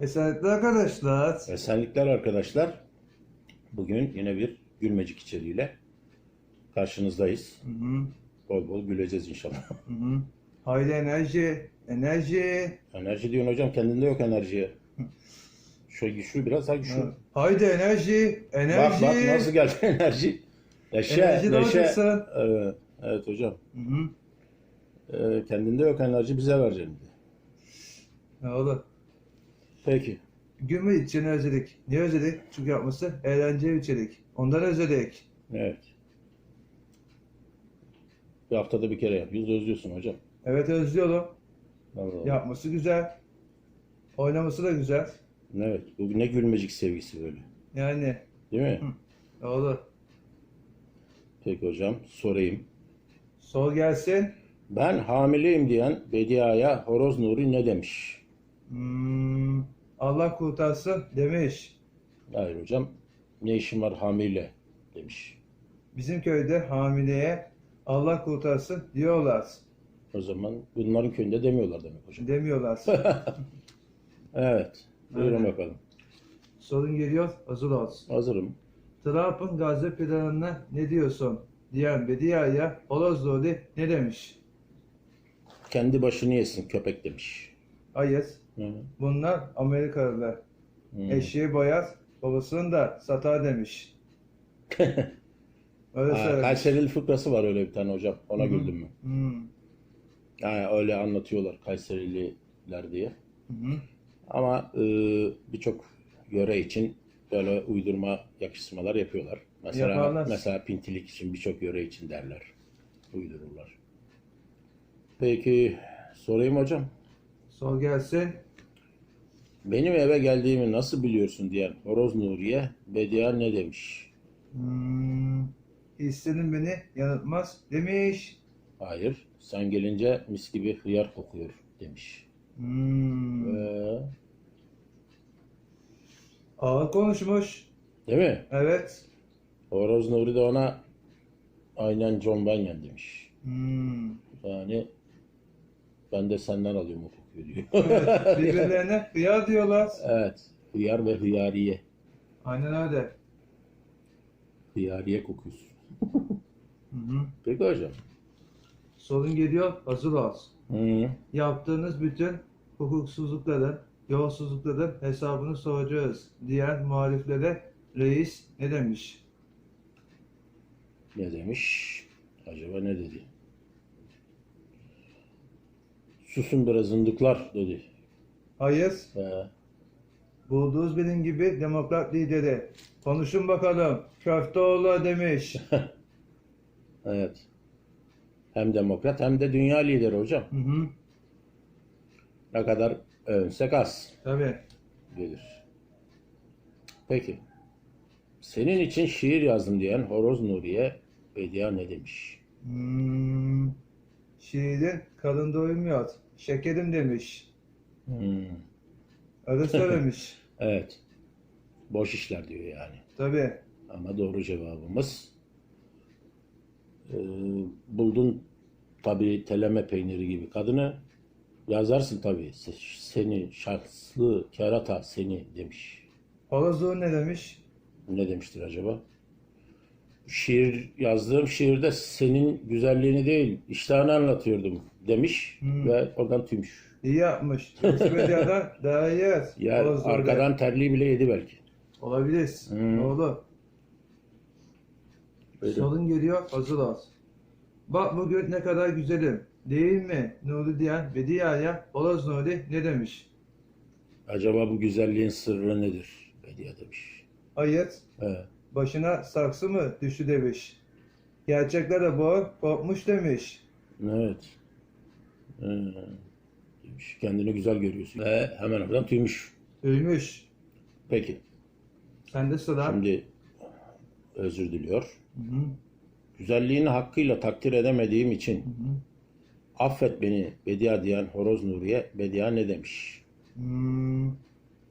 Esenlikler arkadaşlar. Esenlikler arkadaşlar. Bugün yine bir gülmecik içeriğiyle karşınızdayız. Hı hı, Bol bol güleceğiz inşallah. hı hı. Haydi enerji, enerji. Enerji diyorsun hocam kendinde yok enerjiye. Şu güçlü biraz daha güçlü. Haydi enerji, Bak enerji. bak nasıl geldi enerji. Neşe, Enerji neşe. Evet, evet hocam. Hı hı. Ee, kendinde yok enerji bize vereceksin. dedi. Ne oldu? Peki. Gülme için özledik. Niye özledik? Çünkü yapması eğlenceli içerik. Ondan özledik. Evet. Bir haftada bir kere yapıyoruz. Özlüyorsun hocam. Evet özlüyorum. Vallahi. Yapması güzel. Oynaması da güzel. Evet. Bu ne gülmecik sevgisi böyle. Yani Değil mi? ne oldu? Peki hocam sorayım. Sor gelsin. Ben hamileyim diyen Bedia'ya Horoz Nuri ne demiş? Hmm, Allah kurtarsın demiş. Hayır hocam. Ne işin var hamile demiş. Bizim köyde hamileye Allah kurtarsın diyorlar. O zaman bunların köyünde demiyorlar demek hocam. Demiyorlar. Evet. Buyurun Aynen. bakalım. Sorun geliyor, hazır olsun. Hazırım. Trump'ın Gazze planına ne diyorsun? Diyen Bedia'ya Orozlori ne demiş? Kendi başını yesin köpek demiş. Hayır, Hı. bunlar Amerikalılar. Hı. Eşeği boyar, babasını da satar demiş. Öyle Ha. Kayserili fıkrası var öyle bir tane hocam. Ona Hı hı. güldüm mü? Hmm, Yani öyle anlatıyorlar Kayserililer diye. hı hı. Ama e, birçok yöre için böyle uydurma yakıştırmalar yapıyorlar. Mesela Yaparlar. mesela pintilik için birçok yöre için derler. Uydururlar. Peki sorayım hocam. Sor gelsin. Benim eve geldiğimi nasıl biliyorsun diyen Horoz Nuriye Bedia ne demiş? Hmm, hissenin beni yanıltmaz demiş. Hayır. Sen gelince mis gibi hıyar kokuyor demiş. Hmm, Ee, ağır konuşmuş. değil mi? Evet. Horoz Nuri de ona aynen John Bunyan demiş. Hmm. Yani ben de senden alıyorum o kokuyu diyor. Evet, birbirlerine hıyar diyorlar. evet. Hıyar ve hıyariye. Aynen öyle. Hıyariye kokuyorsun. Hı hı. Peki hocam. Sorun geliyor, hazır ol. Hı. Yaptığınız bütün hukuksuzlukların, yolsuzlukların hesabını soracağız diyen muhaliflere reis ne demiş? Ne demiş? Acaba ne dedi? Susun biraz zındıklar dedi. Hayır, Ee, bulduğunuz benim gibi demokrat lideri. Konuşun bakalım, Köfteoğlu demiş. evet. Hem demokrat hem de dünya lideri hocam. Hı hı, Ne kadar övünsek az tabii. gelir. Peki. Senin için şiir yazdım diyen Horoz Nuriye Bedia ne demiş? Hmm, şiirin kalın doymuyor, şekerim demiş. Hmm. Öyle söylemiş. Evet. Boş işler diyor yani. tabii. Ama doğru cevabımız ee, buldun tabii teleme peyniri gibi kadını yazarsın tabii. Se- Seni şanslı kerata seni demiş. Horozluğu ne demiş? Ne demiştir acaba? Şiir yazdığım şiirde senin güzelliğini değil iştahını anlatıyordum demiş Hmm. ve oradan tüymüş. İyi yapmış. Yoksa medyadan daha iyi yaz. Ya Horozluğu arkadan terliği bile yedi belki. Olabilir. Hmm. Oldu. Böyle. Sorun geliyor, hazır ol. Bak bugün ne kadar güzelim. Değil mi? Nuri diyen Bedia'ya Horoz Nuri ne demiş? Acaba bu güzelliğin sırrı nedir? Bedia demiş. Hayır, He. Başına saksı mı düştü demiş. Gerçekler de bu, korkmuş demiş. Evet. Ee, demiş. Kendini güzel görüyorsun. Ve hemen oradan tüymüş. Ölmüş. Peki. Sende sıra. Şimdi özür diliyor. Hı hı, Güzelliğini hakkıyla takdir edemediğim için hı hı. affet beni Bedia diyen Horoz Nuriye Bedia ne demiş? Hmm,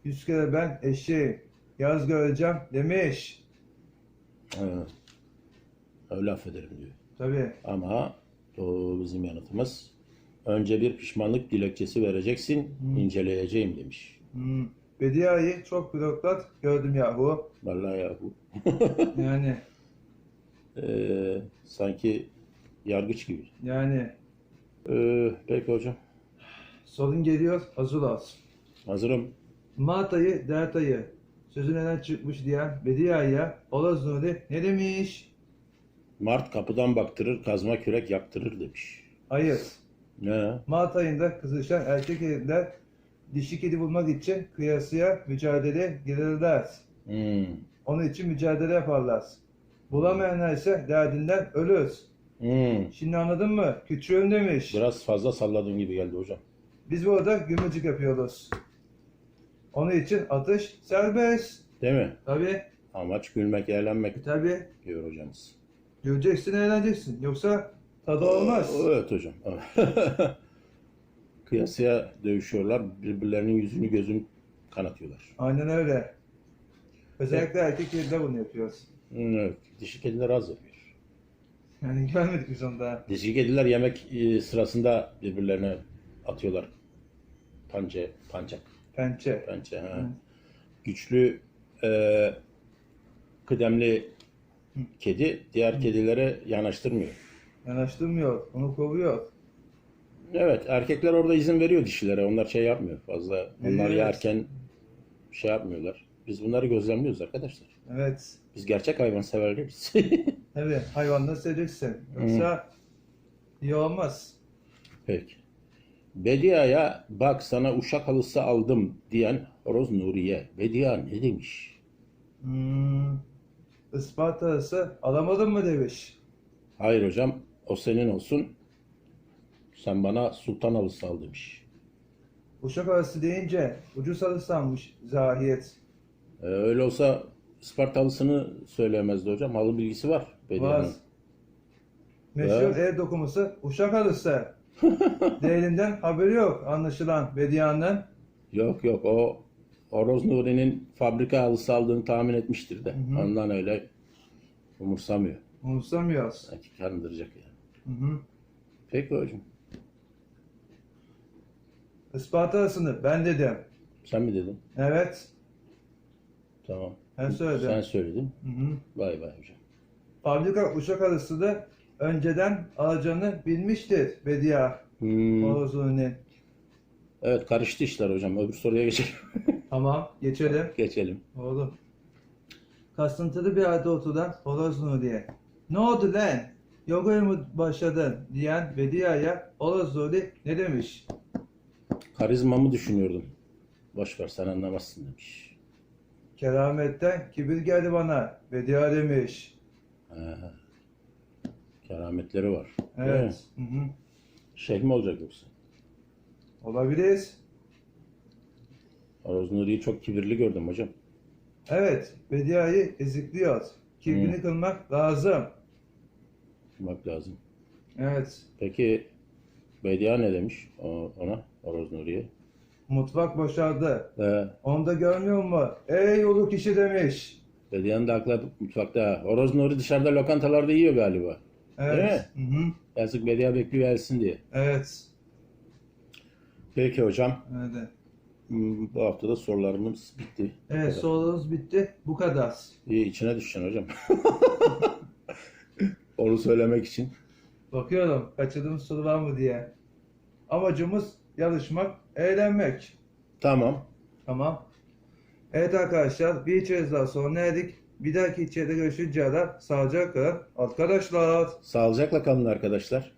yüz kere ben eşeği yaz göreceğim demiş. Öyle affederim diyor. Tabii. Ama o bizim yanıtımız önce bir pişmanlık dilekçesi vereceksin, inceleyeceğim demiş. Hmm, Bedia'yı çok bürokrat gördüm yahu. Vallahi ya bu. Yani Ee, sanki yargıç gibi. yani Ee, peki hocam. sorun geliyor hazır ol. Hazırım. Mata'yı Derta'yı sözü neden çıkmış diyen Bedia'ya Olaz Nuri ne demiş? Mart kapıdan baktırır, kazma kürek yaktırır demiş. Hayır. Ne? Mart ayında kızışan erkek kediler dişi kedi bulmak için kıyasıya mücadele girerler. Hmm. Onun için mücadele yaparlar. Bulamayanlar ise derdinden ölür. Hmm. Şimdi anladın mı? Küçüğüm demiş. Biraz fazla salladığın gibi geldi hocam. Biz burada gümücük yapıyoruz. Onun için atış serbest. Değil mi? Tabi, Amaç gülmek, eğlenmek tabi. diyor hocamız. Göreceksin, eğleneceksin. Yoksa tadı olmaz. Evet hocam. Kıyasıya dövüşüyorlar. Birbirlerinin yüzünü gözünü kanatıyorlar. Aynen öyle. Özellikle erkek kediler bunu yapıyoruz. Hmm, Evet. Dişi kediler az yapıyor. Yani görmedik biz onu daha. Dişi kediler yemek e, sırasında birbirlerine atıyorlar. Pançe, pancak, Pençe. pençe. Ha. Hı. Güçlü, e, kıdemli kedi diğer kedilere yanaştırmıyor. Yanaştırmıyor, onu kovuyor. Evet, erkekler orada izin veriyor dişilere. Onlar şey yapmıyor fazla. Onlar Evet. yerken şey yapmıyorlar. Biz bunları gözlemliyoruz arkadaşlar. Evet. Biz gerçek hayvan severleriz. Evet, hayvanları seveceksin. Yoksa iyi olmaz. Peki. Bedia'ya bak sana uşak halısı aldım diyen Horoz Nuriye. Bedia ne demiş? Hmm. Isparta'sı alamadın mı demiş. Hayır hocam o senin olsun. Sen bana sultan halısı al demiş. Uşak arası deyince ucuz halı sanmış Zahiyet. Ee, öyle olsa Isparta halısını söyleyemezdi hocam. Halı bilgisi var Var. Bedia'nın. Meşhur Ya. el dokuması uşak halısı. Değilinden haberi yok anlaşılan Bedia'nın. Yok yok o Horoz Nuri'nin fabrika halısı aldığını tahmin etmiştir de. Hı hı. Ondan öyle umursamıyor. Umursamıyoruz. Sanki kandıracak yani. Hı hı. Peki hocam. Isparta arasını ben dedim. Sen mi dedin? Evet. Tamam. Ben söyledim. Sen söyledin. Hı hı. Vay vay hocam. Fabrika uşak arısı da önceden alacağını bilmiştir Bedia Hmm. Orozuni. Evet karıştı işler hocam. Öbür soruya geçelim. Tamam geçelim. geçelim. Oğlum. Kasıntılı bir halde oturan Horoz Nuriye. Ne oldu lan? Yogaya mı başladın? diyen Bedia'ya Horoz Nuri ne demiş? Karizmamı düşünüyordum. Boş ver sen anlamazsın demiş. Kerametten kibir geldi bana. Bedia demiş. Ha. Kerametleri var. Evet. Hı hı. Şeyh mi olacak yoksa? Olabilir. Horoz Nuri'yi çok kibirli gördüm hocam. Evet. Bedia'yı ezikliyor. Kibrini kılmak lazım. Bak lazım. Evet. Peki Bedia ne demiş ona? Horoz Nuri'ye. Mutfak boşaldı. Ee, Onu da görmüyor mu? Ey yolu kişi demiş. Bedia'nın da aklı mutfakta. Horoz Nuri dışarıda lokantalarda yiyor galiba. Evet. Hı hı. Yazık Bedia bekliyor gelsin diye. Evet. Peki hocam. Öyle. hmm, Bu hafta da sorularımız bitti. Evet kadar. sorunuz bitti. Bu kadar. İyi içine düşeceksin hocam. Onu söylemek için. Bakıyorum kaçırdığımız soru var mı diye. Amacımız yarışmak, eğlenmek. Tamam. Tamam. Evet arkadaşlar bir içeriz daha sonra erdik. Bir dahaki içeride görüşünceye kadar sağlıcakla kalın. Arkadaşlar. Sağlıcakla kalın arkadaşlar.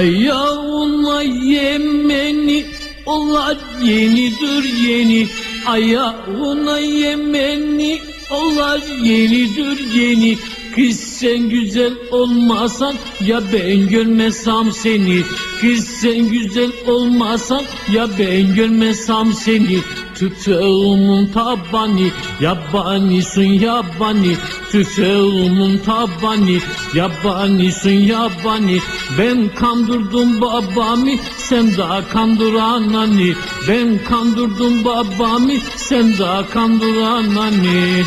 Ayağına yemeni olar yenidir yeni. Ayağına yemeni olar yenidir yeni. Kız sen güzel olmasan ya ben görmesem seni. Kız sen güzel olmasan ya ben görmesem seni Tüfeğimin tabanı yabanisun yabani. Tüfeğimin tabanı yabanisun yabani. Ben kandırdım babamı sen daha kandır ananı. Ben kandırdım babamı sen daha kandır ananı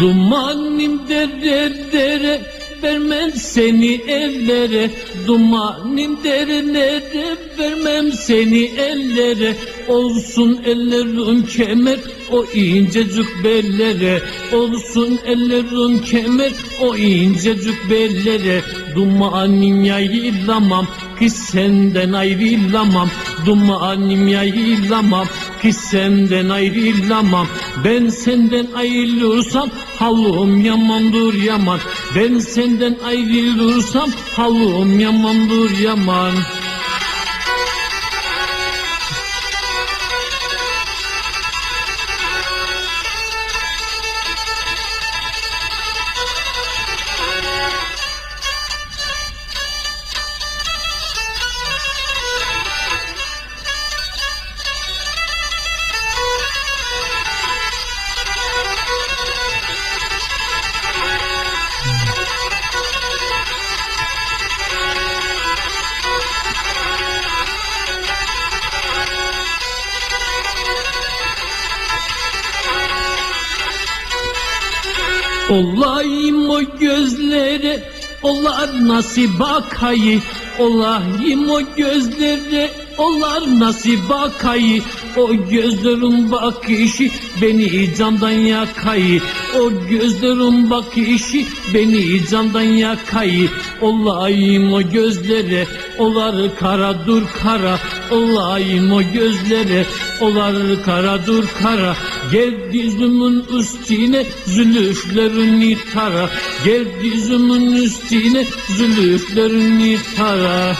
Dumanım dere dere vermem seni ellere. Dumanım derelere vermem seni ellere. Olsun ellerin kemer o incecik bellere. Olsun ellerin kemer o incecik bellere. Dumanım yayılamam ki senden ayrılamam. Dumanım yayılamam ki senden ayrılamam. Ben senden ayrılırsam halım yamandır yaman. Ben senden ayrılırsam halım yamandır yaman Olayım o gözlere Olar nasıl bakayı Olayım o gözlere Olar nasıl bakayı O gözlerin bakışı Beni candan yakayı. O gözlerin bakışı Beni candan yakayı. Olayım o gözlere Olar kara dur kara. Olayım o gözlere Olar kara dur kara. Gel dizümün üstüne Zülüflerini tara Gel dizümün üstüne Zülüflerini tara